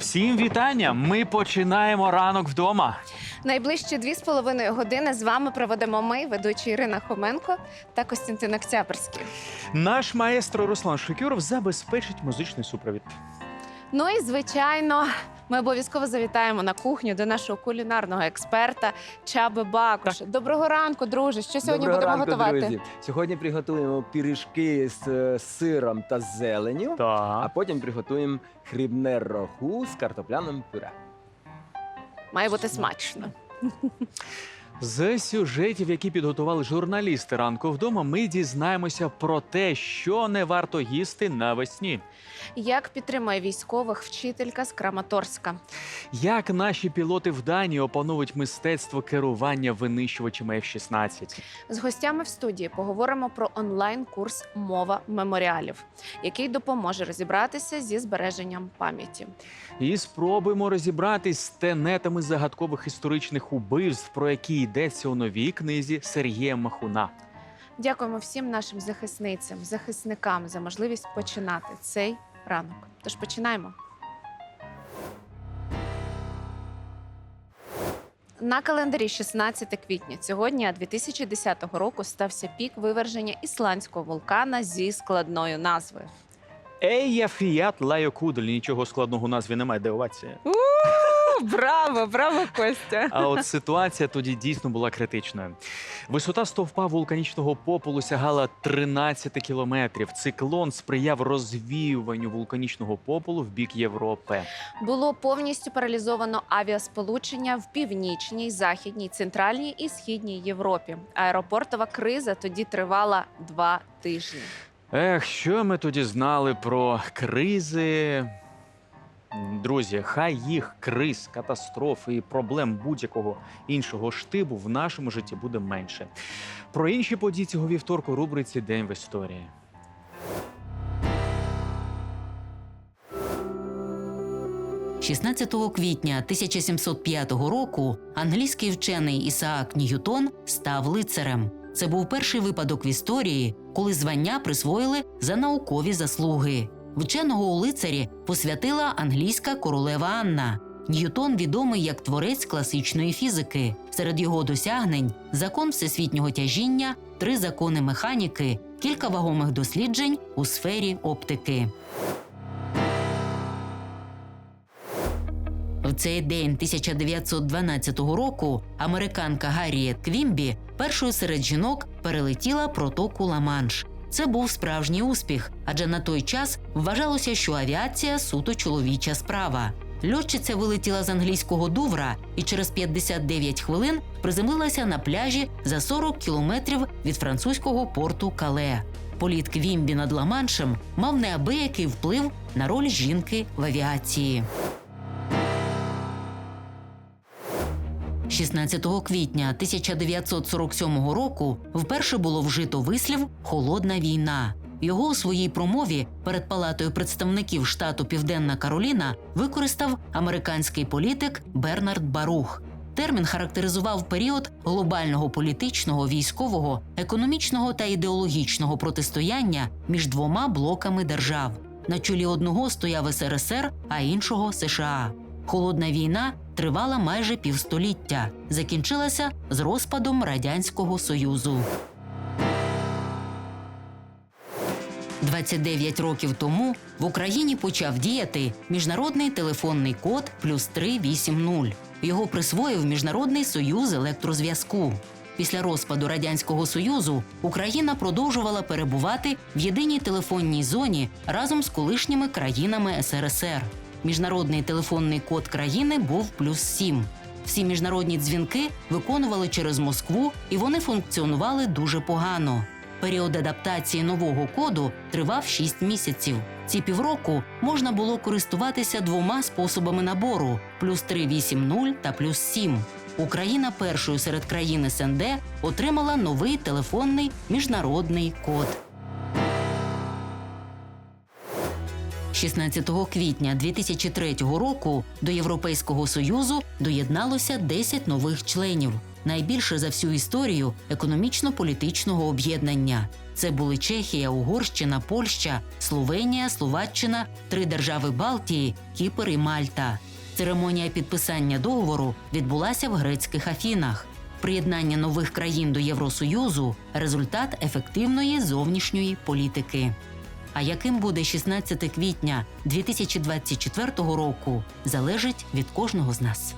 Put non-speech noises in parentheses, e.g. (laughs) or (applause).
Всім вітання! Ми починаємо ранок вдома. Найближчі дві з половиною години з вами проведемо ми, ведучі Ірина Хоменко та Костянтин Октябрьський. Наш маестро Руслан Шукюров забезпечить музичний супровід. Ну і звичайно, ми обов'язково завітаємо на кухню до нашого кулінарного експерта Чаби Бакуша. Доброго ранку, друже. Що сьогодні Доброго будемо ранку, готувати? друзі. Сьогодні приготуємо пиріжки з е, сиром та зеленю, а Так. потім приготуємо хрібне рагу з картопляним пюре. Має бути смачно. (laughs) З сюжетів, які підготували журналісти ранку вдома, ми дізнаємося про те, що не варто їсти навесні. Як підтримує військових вчителька з Краматорська? Як наші пілоти в Данії опановують мистецтво керування винищувачами F-16. З гостями в студії поговоримо про онлайн-курс Мова меморіалів, який допоможе розібратися зі збереженням пам'яті. І спробуємо розібратись з тенетами загадкових історичних убивств, про які йдеться у новій книзі Сергія Махуна. Дякуємо всім нашим захисницям, захисникам за можливість починати цей ранок. Тож починаємо. На календарі 16 квітня цього дня 2010 року стався пік виверження ісландського вулкана зі складною назвою. Ея фіят лайокудель. Нічого складного у назві немає, дивуватися. Браво, браво, Костя! А от ситуація тоді дійсно була критичною. Висота стовпа вулканічного попелу сягала 13 кілометрів. Циклон сприяв розвіюванню вулканічного попелу в бік Європи. Було повністю паралізовано авіасполучення в північній, західній, центральній і східній Європі. Аеропортова криза тоді тривала два тижні. Ех, що ми тоді знали про кризи? Друзі, хай їх криз, катастроф і проблем будь-якого іншого штибу в нашому житті буде менше. Про інші події цього вівторку рубриці День в історії. – 16 квітня 1705 року англійський вчений Ісаак Ньютон став лицарем. Це був перший випадок в історії, коли звання присвоїли за наукові заслуги. Вченого у лицарі посвятила англійська королева Анна. Ньютон відомий як творець класичної фізики. Серед його досягнень закон всесвітнього тяжіння, три закони механіки, кілька вагомих досліджень у сфері оптики. В цей день 1912 року американка Гарріет Квімбі першою серед жінок перелетіла протоку Ла-Манш. Це був справжній успіх, адже на той час вважалося, що авіація суто чоловіча справа. Льотчиця вилетіла з англійського Дувра і через 59 хвилин приземлилася на пляжі за 40 кілометрів від французького порту Кале. Політ Квімбі над Ла-Маншем мав неабиякий вплив на роль жінки в авіації. 16 квітня 1947 року вперше було вжито вислів Холодна війна. Його у своїй промові перед палатою представників штату Південна Кароліна використав американський політик Бернард Барух. Термін характеризував період глобального політичного, військового, економічного та ідеологічного протистояння між двома блоками держав. На чолі одного стояв СРСР, а іншого США. Холодна війна тривала майже півстоліття, закінчилася з розпадом Радянського Союзу. 29 років тому в Україні почав діяти міжнародний телефонний код плюс 380. Його присвоїв Міжнародний союз електрозв'язку. Після розпаду радянського союзу Україна продовжувала перебувати в єдиній телефонній зоні разом з колишніми країнами СРСР. Міжнародний телефонний код країни був плюс 7. Всі міжнародні дзвінки виконували через Москву, і вони функціонували дуже погано. Період адаптації нового коду тривав 6 місяців. Ці півроку можна було користуватися двома способами набору: плюс 380 та плюс 7. Україна першою серед країн СНД отримала новий телефонний міжнародний код. 16 квітня 2003 року до Європейського союзу доєдналося 10 нових членів. Найбільше за всю історію економічно-політичного об'єднання. Це були Чехія, Угорщина, Польща, Словенія, Словаччина, три держави Балтії, Кіпр і Мальта. Церемонія підписання договору відбулася в грецьких Афінах. Приєднання нових країн до Євросоюзу результат ефективної зовнішньої політики. А яким буде 16 квітня 2024 року, залежить від кожного з нас.